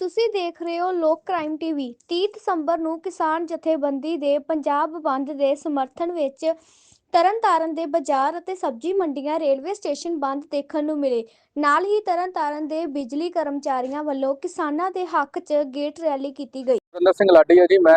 ਤੁਸੀਂ ਦੇਖ ਰਹੇ ਹੋ ਲੋਕ ਕ੍ਰਾਈਮ ਟੀਵੀ। 30 ਦਸੰਬਰ ਨੂੰ ਕਿਸਾਨ ਜਥੇਬੰਦੀ ਦੇ ਪੰਜਾਬ ਬੰਦ ਦੇ ਸਮਰਥਨ ਵਿੱਚ ਤਰਨਤਾਰਨ ਦੇ ਬਾਜ਼ਾਰ ਅਤੇ ਸਬਜ਼ੀ ਮੰਡੀਆਂ ਰੇਲਵੇ ਸਟੇਸ਼ਨ ਬੰਦ ਦੇਖਣ ਨੂੰ ਮਿਲੇ। ਨਾਲ ਹੀ ਤਰਨਤਾਰਨ ਦੇ ਬਿਜਲੀ ਕਰਮਚਾਰੀਆਂ ਵੱਲੋਂ ਕਿਸਾਨਾਂ ਦੇ ਹੱਕ 'ਚ ਗੇਟ ਰੈਲੀ ਕੀਤੀ ਗਈ। ਸੁਰਿੰਦਰ ਸਿੰਘ ਲਾਡੀ ਹੈ ਜੀ ਮੈਂ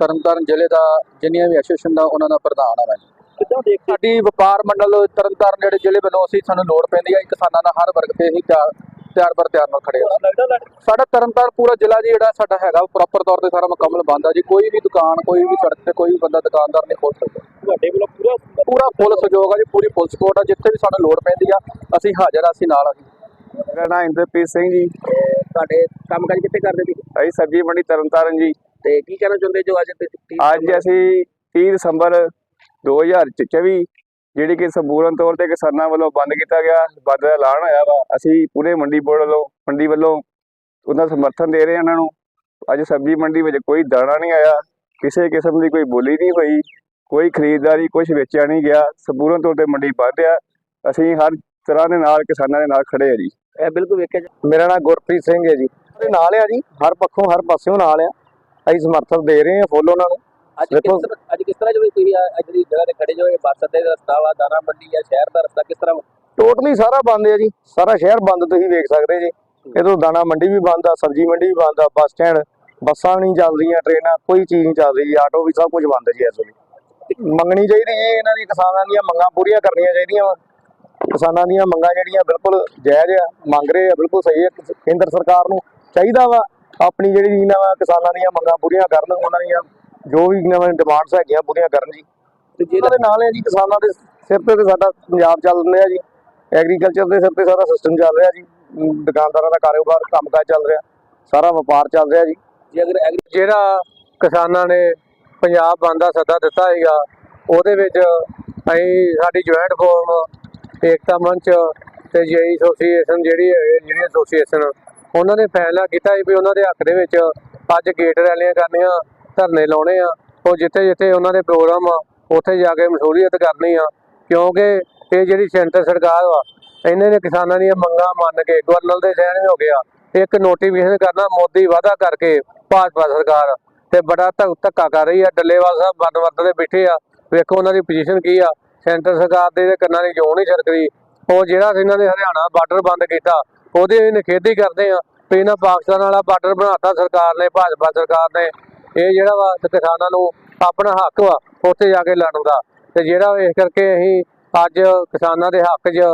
ਤਰਨਤਾਰਨ ਜ਼ਿਲ੍ਹੇ ਦਾ ਜਿੰਨੀਆਂ ਵੀ ਐਸੋਸੀਏਸ਼ਨ ਦਾ ਉਹਨਾਂ ਦਾ ਪ੍ਰਧਾਨ ਹਾਂ ਮੈਂ ਜੀ। ਕਿੱਦਾਂ ਦੇਖ ਸਾਡੀ ਵਪਾਰ ਮੰਡਲ ਤਰਨਤਾਰਨ ਜਿਹੜੇ ਜ਼ਿਲ੍ਹੇ ਵੱਲੋਂ ਅਸੀਂ ਸਾਨੂੰ ਲੋੜ ਪੈਂਦੀ ਹੈ ਕਿਸਾਨਾਂ ਦਾ ਹਰ ਵਰਗ ਤੇ ਅਸੀਂ ਤਿਆਰ ਤਿਆਰ ਬਰ ਤਿਆਰ ਨਾਲ ਖੜੇ ਲੱਗ ਸਾਡਾ ਤਰਨਤਾਰਨ ਪੂਰਾ ਜ਼ਿਲ੍ਹਾ ਜੀ ਜਿਹੜਾ ਸਾਡਾ ਹੈਗਾ ਪ੍ਰੋਪਰ ਤੌਰ ਤੇ ਸਾਰਾ ਮੁਕੰਮਲ ਬੰਦ ਆ ਜੀ। ਕੋਈ ਵੀ ਦੁਕਾਨ ਕੋਈ ਵੀ ਸੜਕ ਤੇ ਕੋਈ ਵੀ ਬੰਦਾ ਦੁਕਾਨਦਾਰ ਨਹੀਂ ਖੋਲ ਸਕਦਾ। ਤੁਹਾਡੇ ਵੱਲੋਂ ਪੂਰਾ ਪੂਰਾ ਫੁੱਲ ਸਹਿਯੋਗ ਆ ਜੀ ਪੂਰੀ ਫੁੱਲ ਸਪੋਰਟ ਆ। ਜਿੱਥੇ ਵੀ ਸਾਨੂੰ ਲੋੜ ਪੈਂਦੀ ਆ ਅਸੀਂ ਹਾਜ਼ਰ ਆ ਅਸੀਂ ਨਾਲ ਆ ਜੀ। ਮੇਰਾ ਨਾਮ ਇੰਦਰਪ੍ਰੀਤ ਸਿੰਘ ਜੀ। ਤੁਹਾਡੇ ਕੰਮ ਕਾਜ ਕਿੱਥੇ ਕਰਦੇ ਸੀ ਅਸੀਂ ਸਬਜ਼ੀ ਮੰਡੀ ਤਰਨਤਾਰਨ ਜੀ। ਤੇ ਕੀ ਕਹਿਣਾ ਚਾਹੁੰਦੇ ਜੋ ਅੱਜ ਅੱਜ ਅਸੀਂ 30 ਦਸੰਬਰ 2024 ਜਿਹੜੀ ਕਿ ਸੰਪੂਰਨ ਤੌਰ ਤੇ ਕਿਸਾਨਾਂ ਵੱਲੋਂ ਬੰਦ ਕੀਤਾ ਗਿਆ ਬੰਦ ਦਾ ਐਲਾਨ ਹੋਇਆ ਵਾ। ਅਸੀਂ ਪੂਰੇ ਮੰਡੀ ਬੋਰਡ ਵੱਲੋਂ ਮੰਡੀ ਵੱਲੋਂ ਉਹਨਾਂ ਦਾ ਸਮਰਥਨ ਦੇ ਰਹੇ ਹਾਂ ਉਹਨਾਂ ਨੂੰ। ਅੱਜ ਸਬਜ਼ੀ ਮੰਡੀ ਵਿੱਚ ਕੋਈ ਦਾਣਾ ਨਹੀਂ ਆਇਆ ਕਿਸੇ ਕਿਸਮ ਦੀ ਕੋਈ ਬੋਲੀ ਨਹੀਂ ਹੋਈ ਕੋਈ ਖਰੀਦਦਾਰੀ ਕੁਝ ਵੇਚਿਆ ਨਹੀਂ ਗਿਆ ਸੰਪੂਰਨ ਤੌਰ ਤੇ ਮੰਡੀ ਬੰਦ ਆ। ਅਸੀਂ ਹਰ ਤਰ੍ਹਾਂ ਦੇ ਨਾਲ ਕਿਸਾਨਾਂ ਦੇ ਨਾਲ ਖੜੇ ਆ ਜੀ। ਇਹ ਬਿਲਕੁਲ ਵੇਖਿਆ ਜਾ- ਮੇਰਾ ਨਾਮ ਗੁਰਪ੍ਰੀਤ ਸਿੰਘ ਹੈ ਜੀ। ਨਾਲ ਆ ਜੀ ਹਰ ਪੱਖੋਂ ਹਰ ਪਾਸਿਓਂ ਨਾਲ ਆ। ਅਸੀਂ ਸਮਰਥਨ ਦੇ ਰਹੇ ਹਾਂ ਫੁੱਲ ਉਹਨਾਂ ਨੂੰ। ਅੱਜ ਕਿਸ ਤਰ੍ਹਾਂ ਅੱਜ ਕਿਸ ਤਰ੍ਹਾਂ ਜਿਵੇਂ ਤੁਸੀਂ ਅੱਜ ਦੀ ਜਗ੍ਹਾ ਤੇ ਖੜੇ ਜੋ ਇਹ ਬੱਸ ਅੱਡੇ ਦਾ ਰਸਤਾ ਵਾ ਦਾਣਾ ਮੰਡੀ ਆ ਸ਼ਹਿਰ ਦਾ ਰਸਤਾ ਕਿਸ ਤਰ੍ਹਾਂ? ਟੋਟਲੀ ਸਾਰਾ ਬੰਦ ਹੈ ਜੀ। ਸਾਰਾ ਸ਼ਹਿਰ ਬੰਦ ਤੁਸੀਂ ਵੇਖ ਸਕਦੇ ਜੀ। ਇਦੋਂ ਦਾਣਾ ਮੰਡੀ ਵੀ ਬੰਦ ਆ ਸਬਜ਼ੀ ਮੰਡੀ ਵੀ ਬੰਦ ਆ ਬੱਸ ਸਟੈਂਡ ਬੱਸਾਂ ਨਹੀਂ ਚੱਲ ਰਹੀਆਂ ਟ੍ਰੇਨਾਂ ਕੋਈ ਚੀਜ਼ ਨਹੀਂ ਚੱਲ ਰਹੀ ਆਟੋ ਵੀ ਸਭ ਕੁਝ ਬੰਦ ਹੈ ਜੀ ਇਸ ਵੇਲੇ। ਮੰਗਣੀ ਚਾਹੀਦੀ ਜੀ ਇਹਨਾਂ ਦੀ ਕਿਸਾਨਾਂ ਦੀਆਂ ਮੰਗਾਂ ਪੂਰੀਆਂ ਕਰਨੀਆਂ ਚਾਹੀਦੀਆਂ ਵਾ। ਕਿਸਾਨਾਂ ਦੀਆਂ ਮੰਗਾਂ ਜਿਹੜੀਆਂ ਬਿਲਕੁਲ ਜਾਇਜ਼ ਆ ਮੰਗ ਰਹੇ ਆ ਬਿਲਕੁਲ ਸਹੀ ਹੈ ਕੇਂਦਰ ਸਰਕਾਰ ਨੂੰ ਚਾਹੀਦਾ ਵਾ ਆਪਣੀ ਜਿਹੜੀ ਇਹਨਾਂ ਵਾ ਕਿਸਾਨਾਂ ਦੀਆਂ ਮੰਗਾਂ ਪੂਰੀਆਂ ਕਰਨ ਉਹਨਾਂ ਦੀਆਂ ਜੋ ਵੀ ਨਵੇਂ ਡਿਮਾਂਡਸ ਹੈਗੀਆਂ ਪੂਰੀਆਂ ਕਰਨ ਜੀ। ਤੇ ਜੇ ਉਹਨਾਂ ਦੇ ਨਾਲ ਹੈ ਜੀ ਕਿਸਾਨਾਂ ਦੇ ਸਿਰ ਤੇ ਸਾਡਾ ਪੰਜਾਬ ਚੱਲ ਰਿਹਾ ਜੀ। ਐਗਰੀਕਲਚਰ ਦੇ ਸਿਰ ਤੇ ਸਾਰਾ ਸਿਸਟਮ ਚੱਲ ਰਿਹਾ ਜੀ। ਦੁਕਾਨਦਾਰਾਂ ਦਾ ਕਾਰੋਬਾਰ ਕੰਮਕਾਜ ਚੱਲ ਰਿਹਾ। ਸਾਰਾ ਵਪਾਰ ਚੱਲ ਰਿਹਾ ਜੀ। ਜੇ ਅਗਰ ਜਿਹੜਾ ਕਿਸਾਨਾਂ ਨੇ ਪੰਜਾਬ ਬੰਦ ਦਾ ਸੱਦਾ ਦਿੱਤਾ ਹੈਗਾ ਉਹਦੇ ਵਿੱਚ ਅਸੀਂ ਸਾਡੀ ਜੁਆਇੰਟ ਫੋਰਮ ਏਕਤਾ ਮੰਚ ਤੇ ਜੇਈ ਐਸੋਸੀਏਸ਼ਨ ਜਿਹੜੀ ਹੈ ਜਿਹੜੀ ਐਸੋਸੀਏਸ਼ਨ ਉਹਨਾਂ ਨੇ ਫੈਸਲਾ ਕੀਤਾ ਵੀ ਉਹਨਾਂ ਦੇ ਹੱਕ ਦੇ ਵਿੱਚ ਅੱਜ ਗੇਟ ਰੈਲੀਆਂ ਕਰਨੀਆਂ। ਧਰਨੇ ਲਾਉਣੇ ਆ, ਉਹ ਜਿੱਥੇ ਜਿੱਥੇ ਉਹਨਾਂ ਦੇ ਪ੍ਰੋਗਰਾਮ ਆ, ਉੱਥੇ ਜਾ ਕੇ ਮਸ਼ਹੂਰੀਅਤ ਕਰਨੀ ਆ। ਕਿਉਂਕਿ ਇਹ ਜਿਹੜੀ ਸੈਂਟਰ ਸਰਕਾਰ ਵਾ, ਇਹਨਾਂ ਨੇ ਕਿਸਾਨਾਂ ਦੀਆਂ ਮੰਗਾਂ ਮੰਨ ਕੇ ਗਵਰਨਰ ਦੇ ਸਹਿਣ ਹੋ ਗਿਆ। ਇੱਕ ਨੋਟੀਫਿਕੇਸ਼ਨ ਕਰਨਾ, ਮੋਦੀ ਵਾਅਦਾ ਕਰਕੇ ਭਾਜਪਾ ਸਰਕਾਰ। ਤੇ ਬੜਾ ਧੱਕ- ਧੱਕਾ ਕਰ ਰਹੀ ਆ, ਡੱਲੇਵਾਲ ਸਾਹਿਬ ਬੰਦ ਵਰਤ ਦੇ ਬੈਠੇ ਆ। ਵੇਖੋ ਉਹਨਾਂ ਦੀ ਪੋਜੀਸ਼ਨ ਕੀ ਆ। ਸੈਂਟਰ ਸਰਕਾਰ ਦੇ ਕੰਨਾਂ ਦੀ ਜੋਂ ਨਹੀਂ ਛਰਕਦੀ ਉਹ ਜਿਹੜਾ ਇਹਨਾਂ ਨੇ ਹਰਿਆਣਾ ਬਾਰਡਰ ਬੰਦ ਕੀਤਾ, ਉਹਦੇ ਇਹ ਨਿਖੇਧੀ ਕਰਦੇ ਆ। ਵੀ ਇਹਨਾਂ ਪਾਕਿਸਤਾਨ ਵਾਲਾ ਬਾਰਡਰ ਬਣਾਤਾ ਸਰਕਾਰ ਨੇ, ਭਾਜਪਾ ਸਰਕਾਰ ਨੇ। ਇਹ ਜਿਹੜਾ ਵਾ ਕਿਸਾਨਾਂ ਨੂੰ ਆਪਣਾ ਹੱਕ ਵਾ, ਉੱਥੇ ਜਾ ਕੇ ਲੜਨ ਦਾ। ਤੇ ਜਿਹੜਾ ਇਸ ਕਰਕੇ ਅਸੀਂ ਅੱਜ ਕਿਸਾਨਾਂ ਦੇ ਹੱਕ 'ਚ,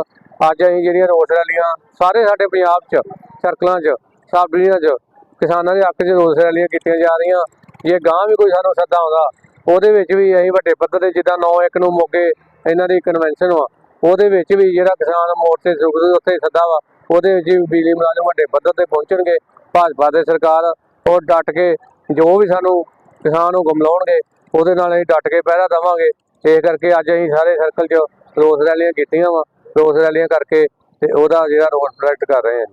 ਅੱਜ ਅਸੀਂ ਜਿਹੜੀਆਂ ਰੋਸ ਰੈਲੀਆਂ ਸਾਰੇ ਸਾਡੇ ਪੰਜਾਬ 'ਚ, ਸਰਕਲਾਂ 'ਚ ਸਬ ਡਿਵੀਜ਼ਨਾਂ 'ਚ, ਕਿਸਾਨਾਂ ਦੇ ਹੱਕ 'ਚ ਰੋਸ ਰੈਲੀਆਂ ਕੀਤੀਆਂ ਜਾ ਰਹੀਆਂ। ਜੇ ਗਾਂ ਵੀ ਕੋਈ ਸਾਨੂੰ ਸੱਦਾ ਆਉਂਦਾ, ਉਹਦੇ ਵਿੱਚ ਵੀ ਅਸੀਂ ਵੱਡੇ ਪੱਧਰ ਤੇ ਜਿੱਦਾਂ 9 ਇੱਕ ਨੂੰ ਮੋਗੇ ਇਹਨਾਂ ਦੀ ਕਨਵੈਨਸ਼ਨ ਵਾ, ਉਹਦੇ ਵਿੱਚ ਵੀ ਜਿਹੜਾ ਕਿਸਾਨ ਮੋਰਚੇ ਸੁਖਦ ਉੱਥੇ ਸੱਦਾ ਵਾ, ਉਹਦੇ ਵਿੱਚ ਵੀ ਬਿਜਲੀ ਮੁਲਾਜ਼ਮ ਵੱਡੇ ਪੱਧਰ ਤੇ ਪਹੁੰਚਣਗੇ। ਭਾਜਪਾ ਦੇ ਸਰਕਾਰ ਉਹ ਡਟ ਕੇ ਜੋ ਵੀ ਸਾਨੂੰ ਕਿਸਾਨ ਨੂੰ ਗਮਲਾਉਣਗੇ ਉਹਦੇ ਨਾਲ ਅਸੀਂ ਡਟ ਕੇ ਪਹਿਰਾ ਦੇਵਾਂਗੇ। ਇਸ ਕਰਕੇ ਅੱਜ ਅਸੀਂ ਸਾਰੇ ਸਰਕਲ 'ਚ ਰੋਸ ਰੈਲੀਆਂ ਕੀਤੀਆਂ ਵਾ। ਰੋਸ ਰੈਲੀਆਂ ਕਰਕੇ ਤੇ ਉਹਦਾ ਜਿਹੜਾ ਰੋਸ ਪ੍ਰੋਜੈਕਟ ਕਰ ਰਹੇ ਹਾਂ